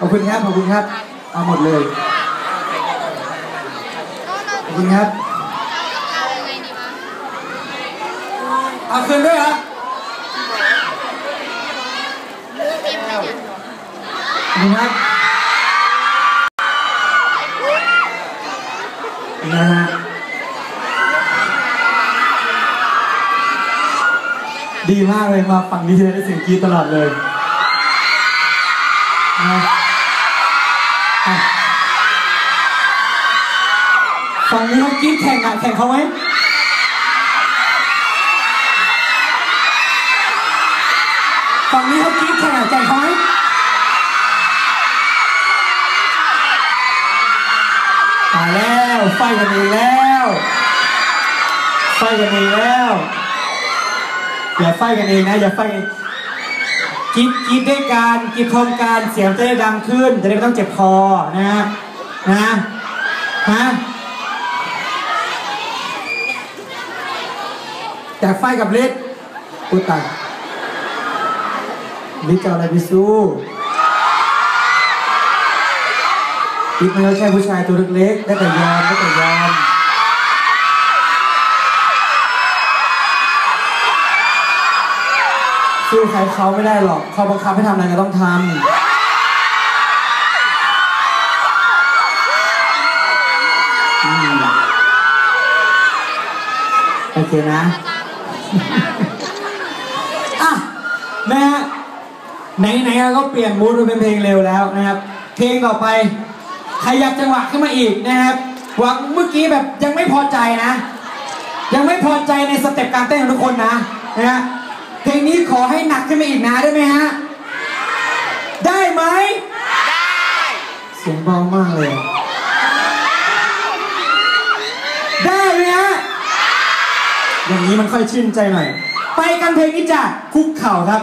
ขอบคุณครับ ขอบคุณครับ เอาหมดเลย ขอบคุณครับ เอาคืนด้วยเหรอขอบคุณครับนะฮะดีมากเลยมาฝั่งนี้จะได้เสียงกรีดตลอดเลยนะ ฝั่งนี้เขากรีดแข่งอะแข่งเขาไหมฝั่งนี้เขากรีดแข่งอะแข่งเขาไหมตายแล้วไฟกันเองแล้วไฟกันเองแล้วอย่าไฟกันเองนะอย่าไฟกันกินกินด้วยกันกินพร้อมกันเสียงจะได้ดังขึ้นจะได้ไม่ต้องเจ็บคอนะนะฮะ แต่ไฟกับลิศอุยตายลิศจะเอาอะไรไปสู้ลิศมันก็แค่ผู้ชายตัวเล็กๆได้แต่ยอมได้แต่ยอมสู้ใครเขาไม่ได้หรอก เขาบังคับให้ทำอะไรก็ต้องทำโอเคนะ อะนะฮะไหนๆเราก็เปลี่ยนมูดเป็นเพลงเร็วแล้วนะครับ เพลงต่อไปขยับจังหวะขึ้นมาอีกนะครับหวังเมื่อกี้แบบยังไม่พอใจนะ ยังไม่พอใจในสเต็ปการเต้นของทุกคนนะนะฮะเพลงนี้ขอให้หนักขึ้นมาอีกนะได้ไหมฮะได้ไหมได้เสียงเบามากเลยอะได้ไหมฮะ อย่างนี้มันค่อยชื่นใจหน่อย ไปกันเพลงนี้จ้ะคุกเข่าครับ